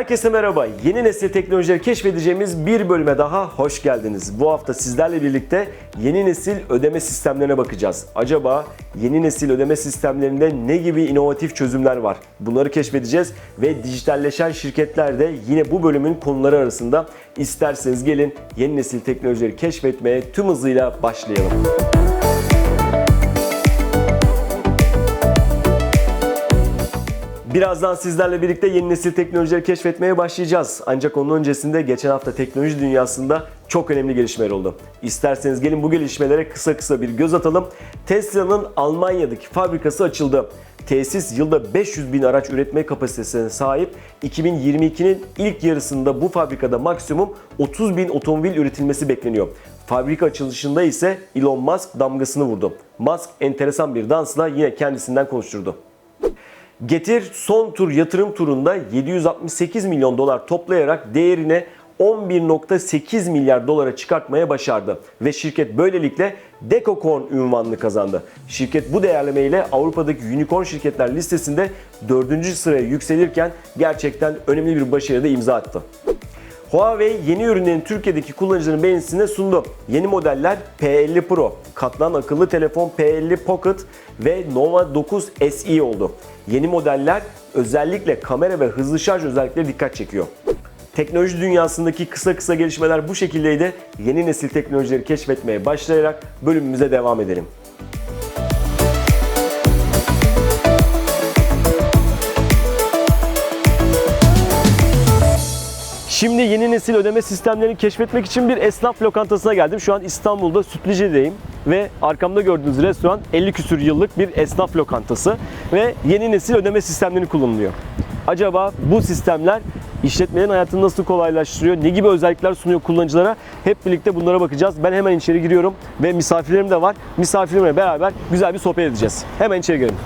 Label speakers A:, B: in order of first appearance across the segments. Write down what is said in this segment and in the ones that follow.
A: Herkese merhaba. Yeni nesil teknolojileri keşfedeceğimiz bir bölüme daha hoş geldiniz. Bu hafta sizlerle birlikte yeni nesil ödeme sistemlerine bakacağız. Acaba yeni nesil ödeme sistemlerinde ne gibi inovatif çözümler var? Bunları keşfedeceğiz ve dijitalleşen şirketler de yine bu bölümün konuları arasında. İsterseniz gelin yeni nesil teknolojileri keşfetmeye tüm hızıyla başlayalım. Birazdan sizlerle birlikte yeni nesil teknolojileri keşfetmeye başlayacağız. Ancak onun öncesinde geçen hafta teknoloji dünyasında çok önemli gelişmeler oldu. İsterseniz gelin bu gelişmelere kısa kısa bir göz atalım. Tesla'nın Almanya'daki fabrikası açıldı. Tesis yılda 500 bin araç üretme kapasitesine sahip. 2022'nin ilk yarısında bu fabrikada maksimum 30 bin otomobil üretilmesi bekleniyor. Fabrika açılışında ise Elon Musk damgasını vurdu. Musk enteresan bir dansla yine kendisinden konuşturdu. Getir son tur yatırım turunda 768 milyon dolar toplayarak değerine 11.8 milyar dolara çıkartmaya başardı ve şirket böylelikle Decacorn ünvanını kazandı. Şirket bu değerlemeyle Avrupa'daki unicorn şirketler listesinde 4. sıraya yükselirken gerçekten önemli bir başarıda imza attı. Huawei yeni ürünlerin Türkiye'deki kullanıcıların beğenisine sundu. Yeni modeller P50 Pro, katlan akıllı telefon P50 Pocket ve Nova 9 SE oldu. Yeni modeller özellikle kamera ve hızlı şarj özellikleri dikkat çekiyor. Teknoloji dünyasındaki kısa kısa gelişmeler bu şekildeydi. Yeni nesil teknolojileri keşfetmeye başlayarak bölümümüze devam edelim. Şimdi yeni nesil ödeme sistemlerini keşfetmek için bir esnaf lokantasına geldim. Şu an İstanbul'da Sütlüce'deyim ve arkamda gördüğünüz restoran 50 küsür yıllık bir esnaf lokantası ve yeni nesil ödeme sistemlerini kullanılıyor. Acaba bu sistemler işletmelerin hayatını nasıl kolaylaştırıyor, ne gibi özellikler sunuyor kullanıcılara? Hep birlikte bunlara bakacağız. Ben hemen içeri giriyorum ve misafirlerim de var. Misafirlerimle beraber güzel bir sohbet edeceğiz. Hemen içeri girelim.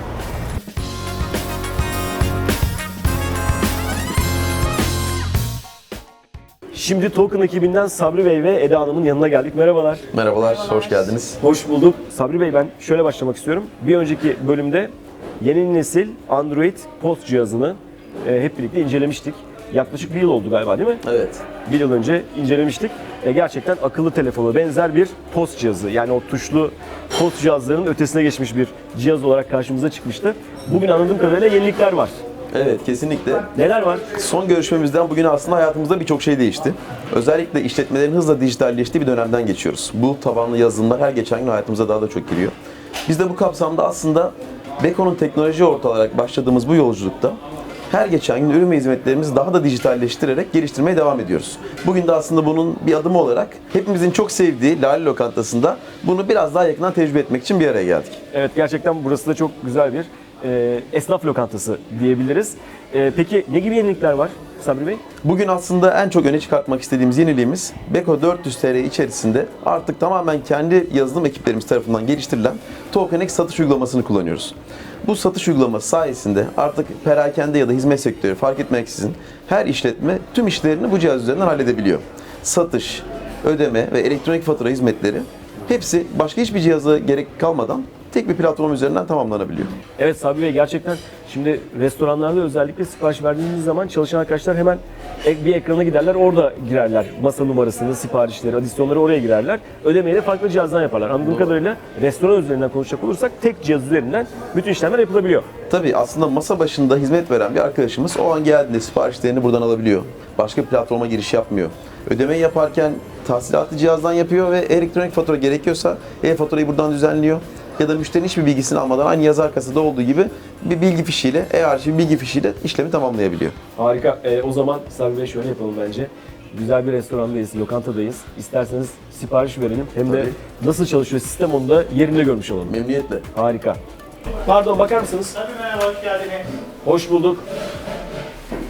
A: Şimdi Token ekibinden Sabri Bey ve Eda Hanım'ın yanına geldik. Merhabalar.
B: Merhabalar, hoş geldiniz.
A: Hoş bulduk. Sabri Bey ben şöyle başlamak istiyorum. Bir önceki bölümde yeni nesil Android POS cihazını e, hep birlikte incelemiştik. Yaklaşık bir yıl oldu galiba değil mi?
B: Evet.
A: Bir yıl önce incelemiştik. E, gerçekten akıllı telefona benzer bir POS cihazı. Yani o tuşlu POS cihazlarının ötesine geçmiş bir cihaz olarak karşımıza çıkmıştı. Bugün anladığım kadarıyla yenilikler var.
B: Evet, kesinlikle.
A: Neler var?
B: Son görüşmemizden bugüne aslında hayatımızda birçok şey değişti. Özellikle işletmelerin hızla dijitalleştiği bir dönemden geçiyoruz. Bu tabanlı yazılımlar her geçen gün hayatımıza daha da çok giriyor. Biz de bu kapsamda aslında Beko'nun teknoloji ortağı olarak başladığımız bu yolculukta her geçen gün ürün ve hizmetlerimizi daha da dijitalleştirerek geliştirmeye devam ediyoruz. Bugün de aslında bunun bir adımı olarak hepimizin çok sevdiği Lale Lokantası'nda bunu biraz daha yakından tecrübe etmek için bir araya geldik.
A: Evet gerçekten burası da çok güzel bir e, esnaf lokantası diyebiliriz. E, peki ne gibi yenilikler var Sabri Bey?
B: Bugün aslında en çok öne çıkartmak istediğimiz yeniliğimiz Beko 400 TR içerisinde artık tamamen kendi yazılım ekiplerimiz tarafından geliştirilen TokenX satış uygulamasını kullanıyoruz. Bu satış uygulaması sayesinde artık perakende ya da hizmet sektörü fark etmeksizin her işletme tüm işlerini bu cihaz üzerinden halledebiliyor. Satış, ödeme ve elektronik fatura hizmetleri hepsi başka hiçbir cihaza gerek kalmadan tek bir platform üzerinden tamamlanabiliyor.
A: Evet Sabri Bey gerçekten şimdi restoranlarda özellikle sipariş verdiğiniz zaman çalışan arkadaşlar hemen bir ekrana giderler orada girerler. Masa numarasını, siparişleri, adisyonları oraya girerler. Ödemeyi de farklı cihazdan yaparlar. Anladığım kadarıyla restoran üzerinden konuşacak olursak tek cihaz üzerinden bütün işlemler yapılabiliyor.
B: Tabii aslında masa başında hizmet veren bir arkadaşımız o an geldiğinde siparişlerini buradan alabiliyor. Başka bir platforma giriş yapmıyor. Ödemeyi yaparken tahsilatı cihazdan yapıyor ve elektronik fatura gerekiyorsa e-faturayı buradan düzenliyor. Ya da müşterinin hiçbir bilgisini almadan aynı yazı arkasında olduğu gibi bir bilgi fişiyle, e-arşiv bilgi fişiyle işlemi tamamlayabiliyor.
A: Harika. Ee, o zaman Sabri Bey şöyle yapalım bence. Güzel bir restorandayız, lokantadayız. İsterseniz sipariş verelim. Hem de
B: Tabii.
A: nasıl çalışıyor sistem onu da yerinde görmüş olalım.
B: Memnuniyetle.
A: Harika. Pardon bakar mısınız?
C: Tabii merhaba, hoş geldiniz.
A: Hoş bulduk.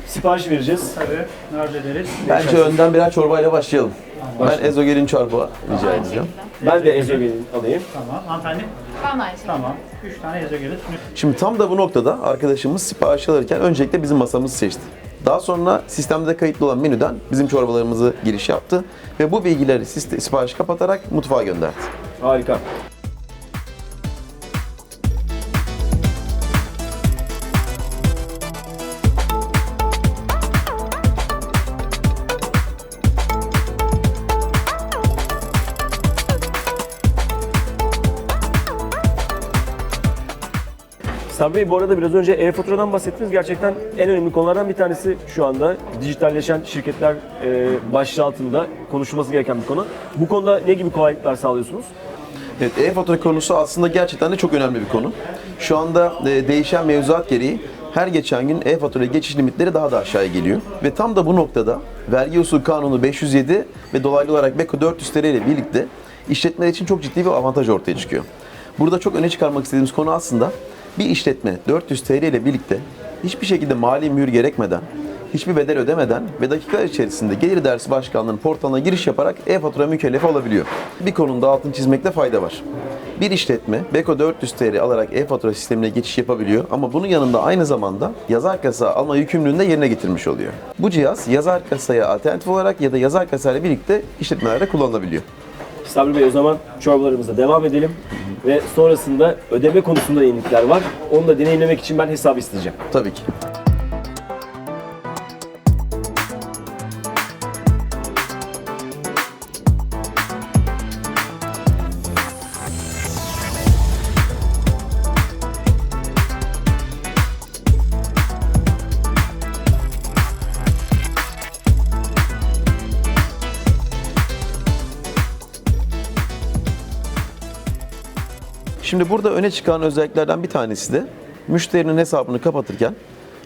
A: Sipariş vereceğiz.
C: Tabii, arz ederiz.
B: Bence önden birer çorbayla başlayalım. Ben ezogelin çorba rica edeceğim.
A: Ben de ezogelin alayım.
C: Tamam, hanımefendi.
D: Ben de aynı şekilde.
C: Tamam. Üç tane ezogelin.
B: Şimdi tam da bu noktada arkadaşımız sipariş alırken öncelikle bizim masamızı seçti. Daha sonra sistemde kayıtlı olan menüden bizim çorbalarımızı giriş yaptı ve bu bilgileri siste- siparişi kapatarak mutfağa gönderdi.
A: Harika. Sabri Bey bu arada biraz önce e-faturadan bahsettiniz. Gerçekten en önemli konulardan bir tanesi şu anda dijitalleşen şirketler e, başlığı altında konuşulması gereken bir konu. Bu konuda ne gibi kolaylıklar sağlıyorsunuz?
B: Evet, e-fatura konusu aslında gerçekten de çok önemli bir konu. Şu anda e, değişen mevzuat gereği her geçen gün e-faturaya geçiş limitleri daha da aşağıya geliyor. Ve tam da bu noktada vergi usul kanunu 507 ve dolaylı olarak BEKO 400 TL ile birlikte işletmeler için çok ciddi bir avantaj ortaya çıkıyor. Burada çok öne çıkarmak istediğimiz konu aslında bir işletme 400 TL ile birlikte hiçbir şekilde mali mühür gerekmeden hiçbir bedel ödemeden ve dakikalar içerisinde Gelir Dersi Başkanlığı'nın portalına giriş yaparak e-fatura mükellefi olabiliyor. Bir konuda altını çizmekte fayda var. Bir işletme Beko 400 TL alarak e-fatura sistemine geçiş yapabiliyor ama bunun yanında aynı zamanda yazar kasa alma yükümlülüğünü de yerine getirmiş oluyor. Bu cihaz yazar kasaya alternatif olarak ya da yazar kasayla birlikte işletmelerde kullanılabiliyor.
A: Sabri Bey o zaman çorbalarımıza devam edelim. Ve sonrasında ödeme konusunda yenilikler var. Onu da deneyimlemek için ben hesap isteyeceğim.
B: Tabii ki. Şimdi burada öne çıkan özelliklerden bir tanesi de müşterinin hesabını kapatırken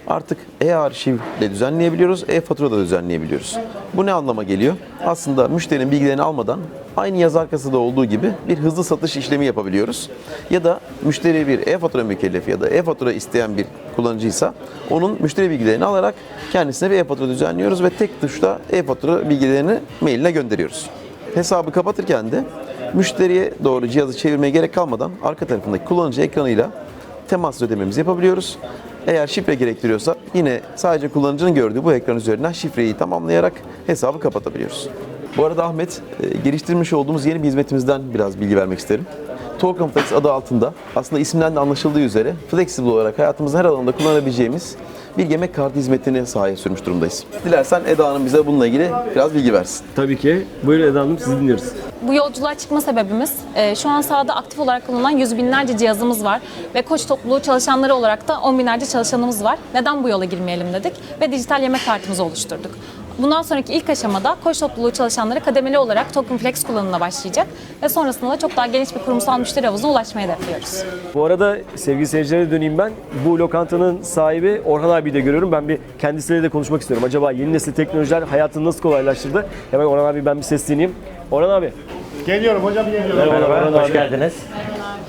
B: artık e-arşivle düzenleyebiliyoruz, e-fatura da düzenleyebiliyoruz. Bu ne anlama geliyor? Aslında müşterinin bilgilerini almadan aynı yazar kasada olduğu gibi bir hızlı satış işlemi yapabiliyoruz. Ya da müşteri bir e-fatura mükellefi ya da e-fatura isteyen bir kullanıcıysa onun müşteri bilgilerini alarak kendisine bir e-fatura düzenliyoruz ve tek tuşla e-fatura bilgilerini mailine gönderiyoruz. Hesabı kapatırken de müşteriye doğru cihazı çevirmeye gerek kalmadan arka tarafındaki kullanıcı ekranıyla temaslı ödememizi yapabiliyoruz. Eğer şifre gerektiriyorsa yine sadece kullanıcının gördüğü bu ekran üzerinden şifreyi tamamlayarak hesabı kapatabiliyoruz. Bu arada Ahmet, e, geliştirmiş olduğumuz yeni bir hizmetimizden biraz bilgi vermek isterim. Token Flex adı altında aslında isimden de anlaşıldığı üzere flexible olarak hayatımızın her alanında kullanabileceğimiz bir yemek kartı hizmetini sahaya sürmüş durumdayız. Dilersen Eda Hanım bize bununla ilgili biraz bilgi versin.
A: Tabii ki. Buyurun Eda Hanım sizi dinliyoruz.
D: Bu yolculuğa çıkma sebebimiz e, şu an sahada aktif olarak kullanılan yüz binlerce cihazımız var ve koç topluluğu çalışanları olarak da on binlerce çalışanımız var. Neden bu yola girmeyelim dedik ve dijital yemek kartımızı oluşturduk. Bundan sonraki ilk aşamada koç topluluğu çalışanları kademeli olarak Token Flex kullanımına başlayacak ve sonrasında da çok daha geniş bir kurumsal müşteri havuzuna ulaşmayı hedefliyoruz.
A: Bu arada sevgili seyircilere döneyim ben. Bu lokantanın sahibi Orhan abi de görüyorum. Ben bir kendisiyle de konuşmak istiyorum. Acaba yeni nesil teknolojiler hayatını nasıl kolaylaştırdı? Hemen Orhan abi ben bir sesleneyim. Orhan abi.
C: Geliyorum hocam geliyorum.
A: Merhaba, Orhan
E: Hoş
A: abi.
E: geldiniz.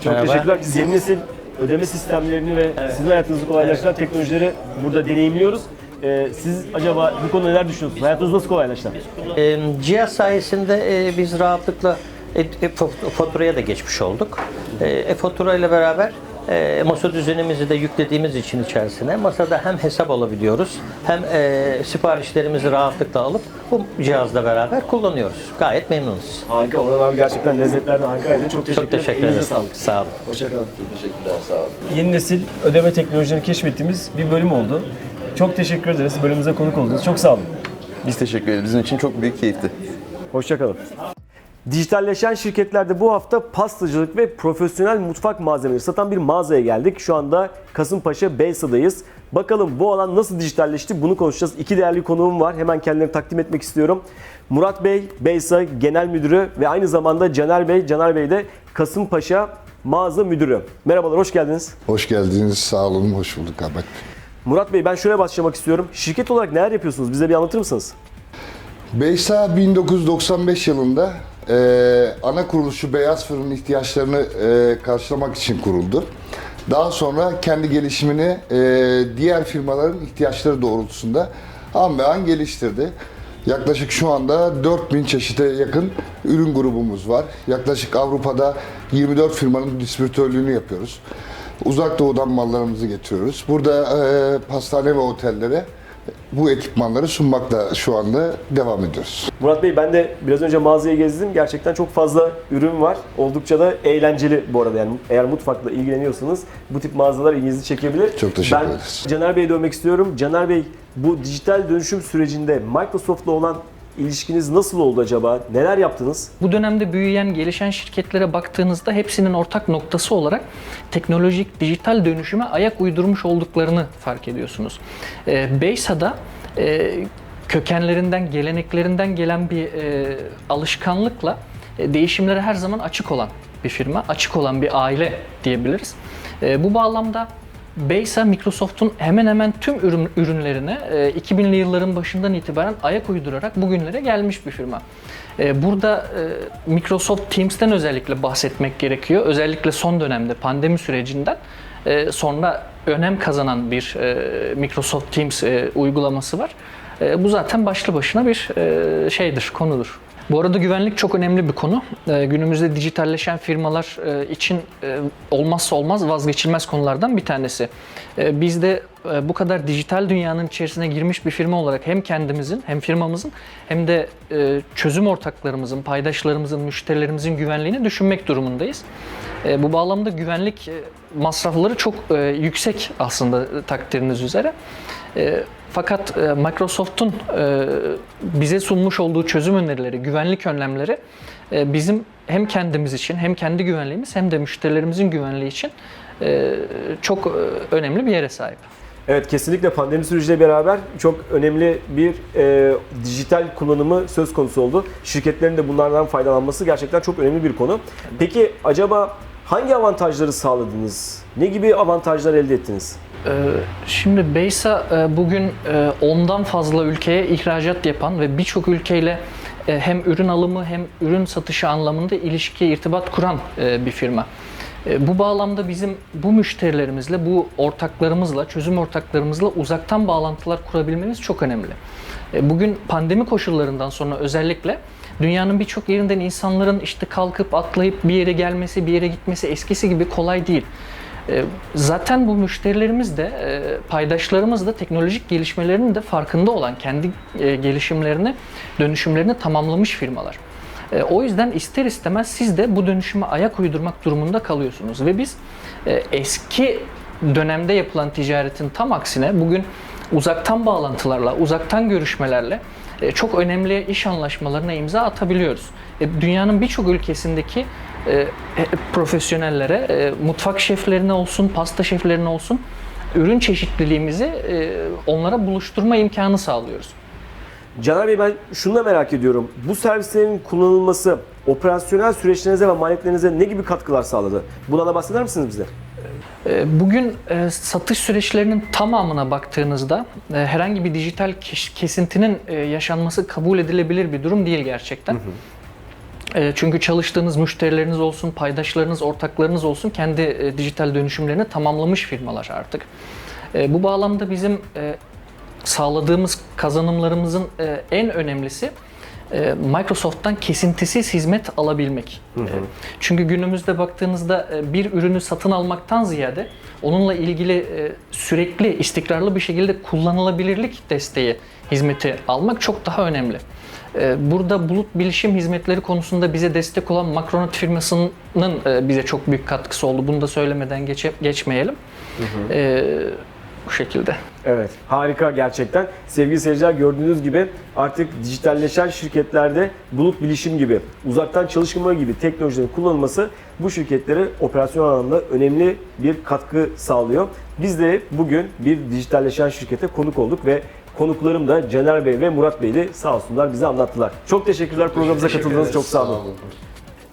A: Çok
E: Merhaba.
A: teşekkürler. Biz yeni nesil ödeme sistemlerini ve sizin hayatınızı kolaylaştıran teknolojileri burada deneyimliyoruz. Ee, siz acaba bu konuda neler düşünüyorsunuz? Hayatınız nasıl kolaylaştı?
E: Ee, cihaz sayesinde e, biz rahatlıkla e, e, da geçmiş olduk. E, e-fatura ile beraber e, masa düzenimizi de yüklediğimiz için içerisine masada hem hesap alabiliyoruz hem e, siparişlerimizi rahatlıkla alıp bu cihazla beraber kullanıyoruz. Gayet memnunuz.
A: Harika. Orhan abi gerçekten lezzetler de harikaydı. Çok teşekkür
E: Çok teşekkür
A: Elinize
E: ederim.
A: sağlık.
E: Sağ olun.
A: Hoşçakalın.
B: Teşekkürler, sağ olun.
A: Yeni nesil ödeme teknolojilerini keşfettiğimiz bir bölüm oldu. Çok teşekkür ederiz. Bölümümüze konuk oldunuz. Çok sağ olun.
B: Biz teşekkür ederiz. Bizim için çok büyük keyifti.
A: Hoşçakalın. Dijitalleşen şirketlerde bu hafta pastacılık ve profesyonel mutfak malzemeleri satan bir mağazaya geldik. Şu anda Kasımpaşa Beysa'dayız. Bakalım bu alan nasıl dijitalleşti bunu konuşacağız. İki değerli konuğum var. Hemen kendilerini takdim etmek istiyorum. Murat Bey, Beysa Genel Müdürü ve aynı zamanda Caner Bey, Caner Bey de Kasımpaşa Mağaza Müdürü. Merhabalar, hoş geldiniz.
F: Hoş geldiniz, sağ olun, hoş bulduk Ahmet.
A: Murat Bey ben şöyle başlamak istiyorum. Şirket olarak neler yapıyorsunuz? Bize bir anlatır mısınız?
F: Beysa 1995 yılında e, ana kuruluşu beyaz fırın ihtiyaçlarını e, karşılamak için kuruldu. Daha sonra kendi gelişimini e, diğer firmaların ihtiyaçları doğrultusunda an be an geliştirdi. Yaklaşık şu anda 4000 çeşite yakın ürün grubumuz var. Yaklaşık Avrupa'da 24 firmanın distribütörlüğünü yapıyoruz. Uzak doğudan mallarımızı getiriyoruz. Burada e, pastane ve otellere bu ekipmanları sunmakla şu anda devam ediyoruz.
A: Murat Bey ben de biraz önce mağazayı gezdim. Gerçekten çok fazla ürün var. Oldukça da eğlenceli bu arada. Yani eğer mutfakla ilgileniyorsanız bu tip mağazalar ilginizi çekebilir.
F: Çok teşekkür
A: ben
F: ederiz.
A: Caner Bey'e dönmek istiyorum. Caner Bey bu dijital dönüşüm sürecinde Microsoft'la olan ilişkiniz nasıl oldu acaba? Neler yaptınız?
G: Bu dönemde büyüyen, gelişen şirketlere baktığınızda hepsinin ortak noktası olarak teknolojik, dijital dönüşüme ayak uydurmuş olduklarını fark ediyorsunuz. E, Beysa'da e, kökenlerinden, geleneklerinden gelen bir e, alışkanlıkla e, değişimlere her zaman açık olan bir firma, açık olan bir aile diyebiliriz. E, bu bağlamda Beysa Microsoft'un hemen hemen tüm ürün, ürünlerine e, 2000'li yılların başından itibaren ayak uydurarak bugünlere gelmiş bir firma. E, Burada e, Microsoft Teams'ten özellikle bahsetmek gerekiyor. Özellikle son dönemde pandemi sürecinden e, sonra önem kazanan bir e, Microsoft Teams e, uygulaması var. E, Bu zaten başlı başına bir e, şeydir, konudur. Bu arada güvenlik çok önemli bir konu. Ee, günümüzde dijitalleşen firmalar e, için e, olmazsa olmaz vazgeçilmez konulardan bir tanesi. Ee, biz de e, bu kadar dijital dünyanın içerisine girmiş bir firma olarak hem kendimizin hem firmamızın hem de e, çözüm ortaklarımızın, paydaşlarımızın, müşterilerimizin güvenliğini düşünmek durumundayız. E, Bu bağlamda güvenlik e, masrafları çok e, yüksek aslında e, takdiriniz üzere. E, Fakat e, Microsoft'un e, bize sunmuş olduğu çözüm önerileri, güvenlik önlemleri e, bizim hem kendimiz için hem kendi güvenliğimiz hem de müşterilerimizin güvenliği için çok önemli bir yere sahip.
A: Evet kesinlikle pandemi süreciyle beraber çok önemli bir e, dijital kullanımı söz konusu oldu. Şirketlerin de bunlardan faydalanması gerçekten çok önemli bir konu. Peki acaba hangi avantajları sağladınız? Ne gibi avantajlar elde ettiniz?
G: Ee, Şimdi Beysa e, bugün e, ondan fazla ülkeye ihracat yapan ve birçok ülkeyle e, hem ürün alımı hem ürün satışı anlamında ilişki, irtibat kuran e, bir firma. E, Bu bağlamda bizim bu müşterilerimizle, bu ortaklarımızla, çözüm ortaklarımızla uzaktan bağlantılar kurabilmemiz çok önemli. E, Bugün pandemi koşullarından sonra özellikle dünyanın birçok yerinden insanların işte kalkıp atlayıp bir yere gelmesi, bir yere gitmesi eskisi gibi kolay değil. E, Zaten bu müşterilerimiz de, e, paydaşlarımız da teknolojik gelişmelerinin de farkında olan, kendi e, gelişimlerini, dönüşümlerini tamamlamış firmalar. O yüzden ister istemez siz de bu dönüşüme ayak uydurmak durumunda kalıyorsunuz. Ve biz eski dönemde yapılan ticaretin tam aksine bugün uzaktan bağlantılarla, uzaktan görüşmelerle çok önemli iş anlaşmalarına imza atabiliyoruz. Dünyanın birçok ülkesindeki e, e, profesyonellere, e, mutfak şeflerine olsun, pasta şeflerine olsun ürün çeşitliliğimizi e, onlara buluşturma imkanı sağlıyoruz.
A: Caner Bey ben şunu da merak ediyorum. Bu servislerin kullanılması operasyonel süreçlerinize ve maliyetlerinize ne gibi katkılar sağladı? Bundan da bahseder misiniz bize?
G: E, Bugün e, satış süreçlerinin tamamına baktığınızda herhangi bir dijital kes- kesintinin yaşanması kabul edilebilir bir durum değil gerçekten. E, Çünkü çalıştığınız müşterileriniz olsun, paydaşlarınız, ortaklarınız olsun kendi e, dijital dönüşümlerini tamamlamış firmalar artık. E, Bu bağlamda bizim e, sağladığımız kazanımlarımızın e, en önemlisi e, Microsoft'tan kesintisiz hizmet alabilmek. E, Çünkü günümüzde baktığınızda e, bir ürünü satın almaktan ziyade onunla ilgili e, sürekli istikrarlı bir şekilde kullanılabilirlik desteği hizmeti almak çok daha önemli. E, Burada bulut bilişim hizmetleri konusunda bize destek olan Macronet firmasının e, bize çok büyük katkısı oldu. Bunu da söylemeden geçe, geçmeyelim. E, bu şekilde.
A: Evet, harika gerçekten. Sevgili seyirciler gördüğünüz gibi artık dijitalleşen şirketlerde bulut bilişim gibi, uzaktan çalışma gibi teknolojilerin kullanılması bu şirketlere operasyon alanında önemli bir katkı sağlıyor. Biz de bugün bir dijitalleşen şirkete konuk olduk ve konuklarım da Caner Bey ve Murat Bey'di sağ olsunlar bize anlattılar. Çok teşekkürler programımıza katıldığınız çok sağ olun.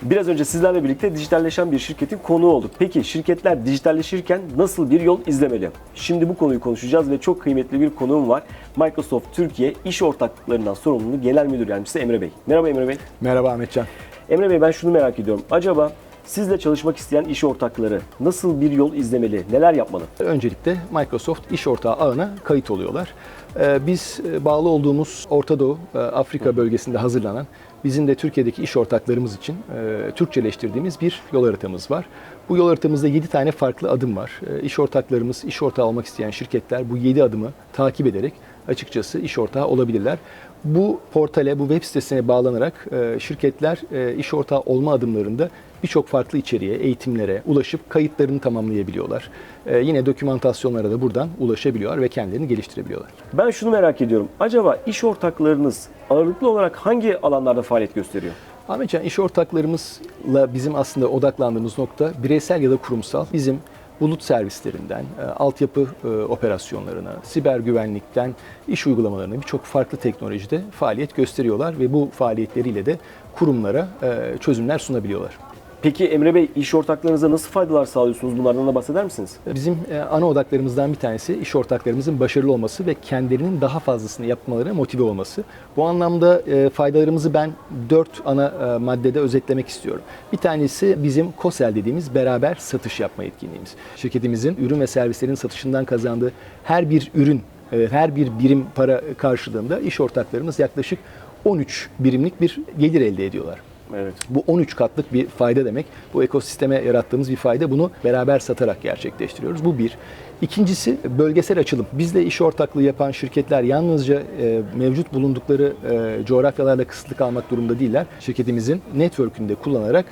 A: Biraz önce sizlerle birlikte dijitalleşen bir şirketin konuğu olduk. Peki şirketler dijitalleşirken nasıl bir yol izlemeli? Şimdi bu konuyu konuşacağız ve çok kıymetli bir konuğum var. Microsoft Türkiye İş Ortaklıklarından sorumlu Genel Müdür Yardımcısı Emre Bey. Merhaba Emre Bey.
H: Merhaba Ahmetcan.
A: Emre Bey ben şunu merak ediyorum. Acaba sizle çalışmak isteyen iş ortakları nasıl bir yol izlemeli? Neler yapmalı?
H: Öncelikle Microsoft iş ortağı ağına kayıt oluyorlar. Ee, Biz e, bağlı olduğumuz Orta Doğu, e, Afrika bölgesinde hazırlanan bizim de Türkiye'deki iş ortaklarımız için e, Türkçeleştirdiğimiz bir yol haritamız var. Bu yol haritamızda 7 tane farklı adım var. İş ortaklarımız, iş ortağı olmak isteyen şirketler bu 7 adımı takip ederek açıkçası iş ortağı olabilirler. Bu portale, bu web sitesine bağlanarak e, şirketler e, iş ortağı olma adımlarında birçok farklı içeriğe, eğitimlere ulaşıp kayıtlarını tamamlayabiliyorlar. E, yine dokümantasyonlara da buradan ulaşabiliyorlar ve kendilerini geliştirebiliyorlar.
A: Ben şunu merak ediyorum. Acaba iş ortaklarınız ağırlıklı olarak hangi alanlarda faaliyet gösteriyor?
H: Ahmetcan iş ortaklarımızla bizim aslında odaklandığımız nokta bireysel ya da kurumsal. Bizim bulut servislerinden, e, altyapı e, operasyonlarına, siber güvenlikten, iş uygulamalarına birçok farklı teknolojide faaliyet gösteriyorlar ve bu faaliyetleriyle de kurumlara e, çözümler sunabiliyorlar.
A: Peki Emre Bey iş ortaklarınıza nasıl faydalar sağlıyorsunuz? Bunlardan da bahseder misiniz?
H: Bizim e, ana odaklarımızdan bir tanesi iş ortaklarımızın başarılı olması ve kendilerinin daha fazlasını yapmalarına motive olması. Bu anlamda e, faydalarımızı ben dört ana e, maddede özetlemek istiyorum. Bir tanesi bizim COSEL dediğimiz beraber satış yapma etkinliğimiz. Şirketimizin ürün ve servislerin satışından kazandığı her bir ürün, her bir birim para karşılığında iş ortaklarımız yaklaşık 13 birimlik bir gelir elde ediyorlar.
A: Evet.
H: Bu 13 katlık bir fayda demek. Bu ekosisteme yarattığımız bir fayda. Bunu beraber satarak gerçekleştiriyoruz. Bu bir. İkincisi bölgesel açılım. Bizle iş ortaklığı yapan şirketler yalnızca e, mevcut bulundukları e, coğrafyalarla kısıtlı kalmak durumunda değiller. Şirketimizin network'ünde kullanarak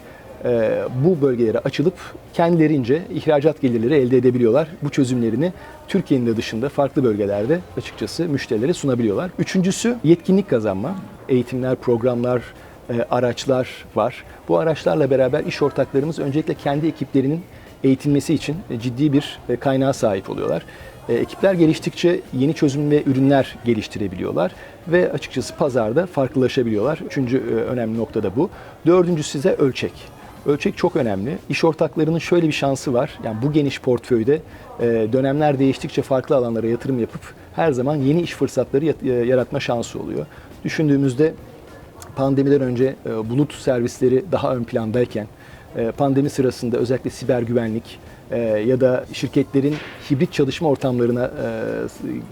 H: e, bu bölgelere açılıp kendilerince ihracat gelirleri elde edebiliyorlar. Bu çözümlerini Türkiye'nin de dışında farklı bölgelerde açıkçası müşterilere sunabiliyorlar. Üçüncüsü yetkinlik kazanma. Eğitimler, programlar, araçlar var. Bu araçlarla beraber iş ortaklarımız öncelikle kendi ekiplerinin eğitilmesi için e, ciddi bir e, kaynağa sahip oluyorlar. E, Ekipler geliştikçe yeni çözüm ve ürünler geliştirebiliyorlar ve açıkçası pazarda farklılaşabiliyorlar. Üçüncü e, önemli nokta da bu. Dördüncüsü size ölçek. Ölçek çok önemli. İş ortaklarının şöyle bir şansı var. Yani bu geniş portföyde e, dönemler değiştikçe farklı alanlara yatırım yapıp her zaman yeni iş fırsatları e, yaratma şansı oluyor. Düşündüğümüzde pandemiden önce e, bulut servisleri daha ön plandayken e, pandemi sırasında özellikle siber güvenlik e, ya da şirketlerin hibrit çalışma ortamlarına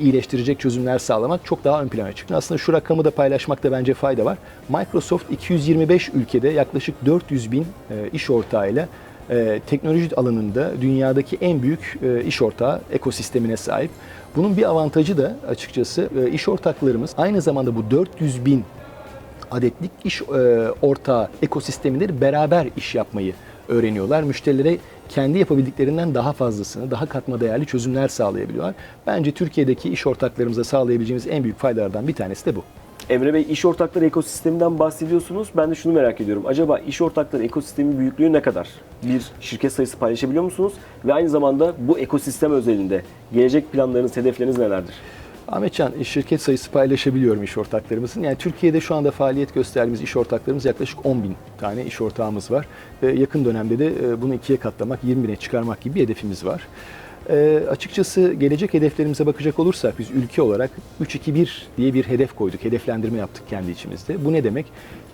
H: iyileştirecek çözümler sağlamak çok daha ön plana çıktı. Aslında şu rakamı da paylaşmakta bence fayda var. Microsoft 225 ülkede yaklaşık 400 bin iş ortağıyla teknoloji alanında dünyadaki en büyük iş ortağı ekosistemine sahip. Bunun bir avantajı da açıkçası iş ortaklarımız aynı zamanda bu 400 bin adetlik iş e, ortağı ekosistemleri beraber iş yapmayı öğreniyorlar. Müşterilere kendi yapabildiklerinden daha fazlasını, daha katma değerli çözümler sağlayabiliyorlar. Bence Türkiye'deki iş ortaklarımıza sağlayabileceğimiz en büyük faydalardan bir tanesi de bu.
A: Emre Bey iş ortakları ekosisteminden bahsediyorsunuz. Ben de şunu merak ediyorum. Acaba iş ortakları ekosistemi büyüklüğü ne kadar? Bir şirket sayısı paylaşabiliyor musunuz? Ve aynı zamanda bu ekosistem özelinde gelecek planlarınız, hedefleriniz nelerdir?
H: Ahmetcan, şirket sayısı paylaşabiliyorum iş ortaklarımızın. Yani Türkiye'de şu anda faaliyet gösterdiğimiz iş ortaklarımız yaklaşık 10 bin tane iş ortağımız var. Yakın dönemde de e, bunu ikiye katlamak, 20 bine çıkarmak gibi bir hedefimiz var. E, açıkçası gelecek hedeflerimize bakacak olursak biz ülke olarak 3-2-1 diye bir hedef koyduk. Hedeflendirme yaptık kendi içimizde. Bu ne demek?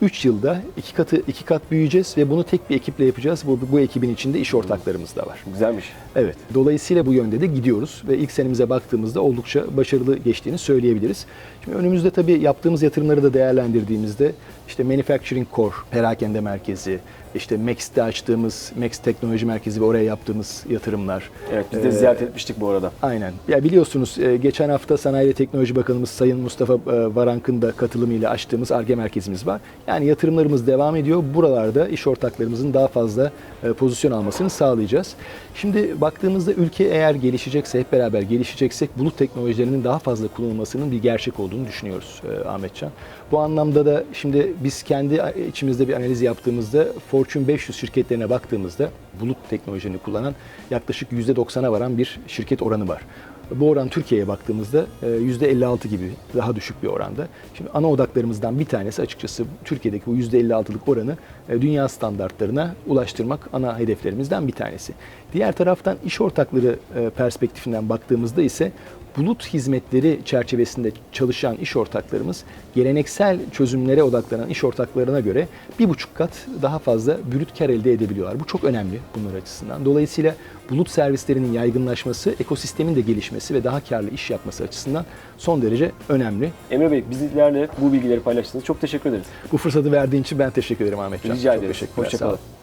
H: 3 yılda iki katı iki kat büyüyeceğiz ve bunu tek bir ekiple yapacağız. Bu, bu ekibin içinde iş ortaklarımız da var.
A: Güzelmiş.
H: Evet. Dolayısıyla bu yönde de gidiyoruz ve ilk senemize baktığımızda oldukça başarılı geçtiğini söyleyebiliriz. Şimdi önümüzde tabii yaptığımız yatırımları da değerlendirdiğimizde işte Manufacturing Core, perakende merkezi, işte Max'te açtığımız Max Teknoloji Merkezi ve oraya yaptığımız yatırımlar.
A: Evet biz de ziyaret etmiştik bu arada.
H: Aynen. Ya biliyorsunuz e, geçen hafta Sanayi ve Teknoloji Bakanımız Sayın Mustafa e, Varank'ın da katılımıyla açtığımız ARGE merkezimiz var. Yani yatırımlarımız devam ediyor. Buralarda iş ortaklarımızın daha fazla e, pozisyon almasını sağlayacağız. Şimdi baktığımızda ülke eğer gelişecekse, hep beraber gelişeceksek bulut teknolojilerinin daha fazla kullanılmasının bir gerçek olduğunu düşünüyoruz Ahmetcan. Bu anlamda da şimdi biz kendi içimizde bir analiz yaptığımızda Fortune 500 şirketlerine baktığımızda bulut teknolojilerini kullanan yaklaşık %90'a varan bir şirket oranı var. Bu oran Türkiye'ye baktığımızda e, %56 gibi daha düşük bir oranda. Şimdi ana odaklarımızdan bir tanesi açıkçası Türkiye'deki bu %56'lık oranı e, dünya standartlarına ulaştırmak ana hedeflerimizden bir tanesi. Diğer taraftan iş ortakları e, perspektifinden baktığımızda ise bulut hizmetleri çerçevesinde çalışan iş ortaklarımız geleneksel çözümlere odaklanan iş ortaklarına göre bir buçuk kat daha fazla brüt kar elde edebiliyorlar. Bu çok önemli bunlar açısından. Dolayısıyla bulut servislerinin yaygınlaşması, ekosistemin de gelişmesi ve daha karlı iş yapması açısından son derece önemli.
A: Emre Bey bizlerle bu bilgileri paylaştığınız çok teşekkür ederiz.
H: Bu fırsatı verdiğin için ben teşekkür ederim Ahmetcan.
A: Rica
H: Çok
A: ederiz.
H: teşekkürler.
A: Hoşça
H: Sağ olun.
A: kalın.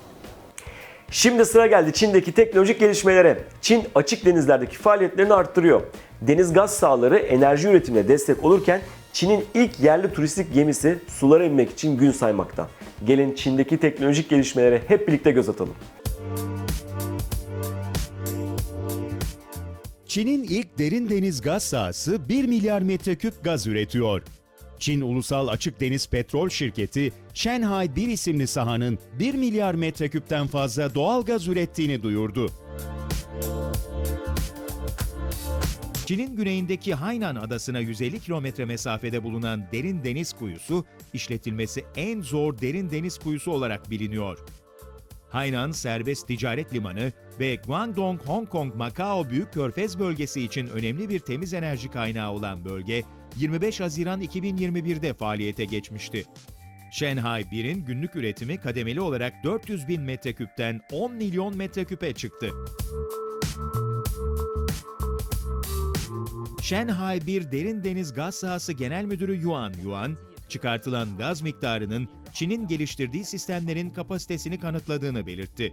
A: Şimdi sıra geldi Çin'deki teknolojik gelişmelere. Çin açık denizlerdeki faaliyetlerini arttırıyor. Deniz gaz sahaları enerji üretimine destek olurken Çin'in ilk yerli turistik gemisi sulara inmek için gün saymakta. Gelin Çin'deki teknolojik gelişmelere hep birlikte göz atalım.
I: Çin'in ilk derin deniz gaz sahası 1 milyar metreküp gaz üretiyor. Çin Ulusal Açık Deniz Petrol Şirketi, Shanghai 1 isimli sahanın 1 milyar metreküpten fazla doğal gaz ürettiğini duyurdu. Çin'in güneyindeki Hainan adasına 150 kilometre mesafede bulunan derin deniz kuyusu, işletilmesi en zor derin deniz kuyusu olarak biliniyor. Hainan Serbest Ticaret Limanı ve Guangdong, Hong Kong, Macao Büyük Körfez bölgesi için önemli bir temiz enerji kaynağı olan bölge, 25 Haziran 2021'de faaliyete geçmişti. Shanghai 1'in günlük üretimi kademeli olarak 400 bin metreküpten 10 milyon metreküpe çıktı. Shanghai 1 Derin Deniz Gaz Sahası Genel Müdürü Yuan Yuan, çıkartılan gaz miktarının Çin'in geliştirdiği sistemlerin kapasitesini kanıtladığını belirtti.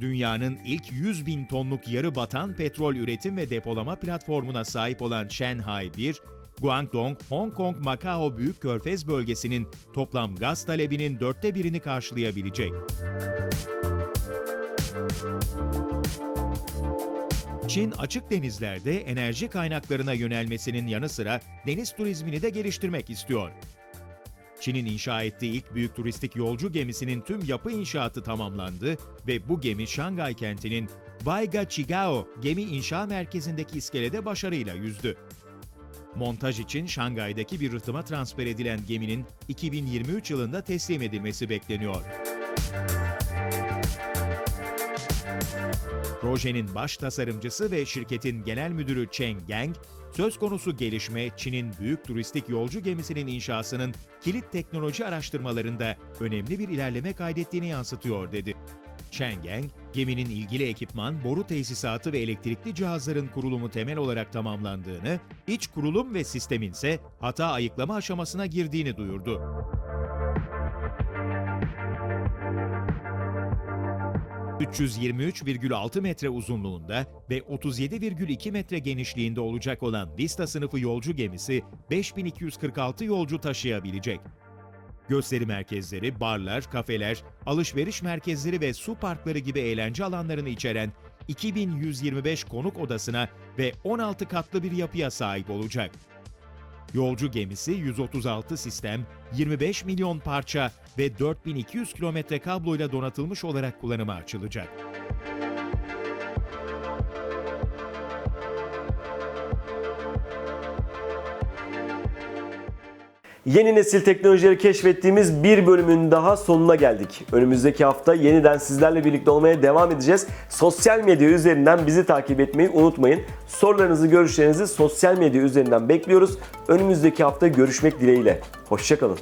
I: Dünyanın ilk 100 bin tonluk yarı batan petrol üretim ve depolama platformuna sahip olan Shanghai 1, Guangdong, Hong Kong, Macao Büyük Körfez bölgesinin toplam gaz talebinin dörtte birini karşılayabilecek. Çin açık denizlerde enerji kaynaklarına yönelmesinin yanı sıra deniz turizmini de geliştirmek istiyor. Çin'in inşa ettiği ilk büyük turistik yolcu gemisinin tüm yapı inşaatı tamamlandı ve bu gemi Şangay kentinin Baiga Chigao gemi inşa merkezindeki iskelede başarıyla yüzdü. Montaj için Şangay'daki bir rıhtıma transfer edilen geminin 2023 yılında teslim edilmesi bekleniyor. Projenin baş tasarımcısı ve şirketin genel müdürü Cheng Gang, söz konusu gelişme Çin'in büyük turistik yolcu gemisinin inşasının kilit teknoloji araştırmalarında önemli bir ilerleme kaydettiğini yansıtıyor dedi. Cheng Gang, geminin ilgili ekipman, boru tesisatı ve elektrikli cihazların kurulumu temel olarak tamamlandığını, iç kurulum ve sistemin ise hata ayıklama aşamasına girdiğini duyurdu. ...323,6 metre uzunluğunda ve 37,2 metre genişliğinde olacak olan Vista sınıfı yolcu gemisi 5246 yolcu taşıyabilecek. Gösteri merkezleri, barlar, kafeler, alışveriş merkezleri ve su parkları gibi eğlence alanlarını içeren 2125 konuk odasına ve 16 katlı bir yapıya sahip olacak. Yolcu gemisi 136 sistem, 25 milyon parça ve 4200 kilometre kabloyla donatılmış olarak kullanıma açılacak.
A: Yeni nesil teknolojileri keşfettiğimiz bir bölümün daha sonuna geldik. Önümüzdeki hafta yeniden sizlerle birlikte olmaya devam edeceğiz. Sosyal medya üzerinden bizi takip etmeyi unutmayın. Sorularınızı, görüşlerinizi sosyal medya üzerinden bekliyoruz. Önümüzdeki hafta görüşmek dileğiyle. Hoşçakalın.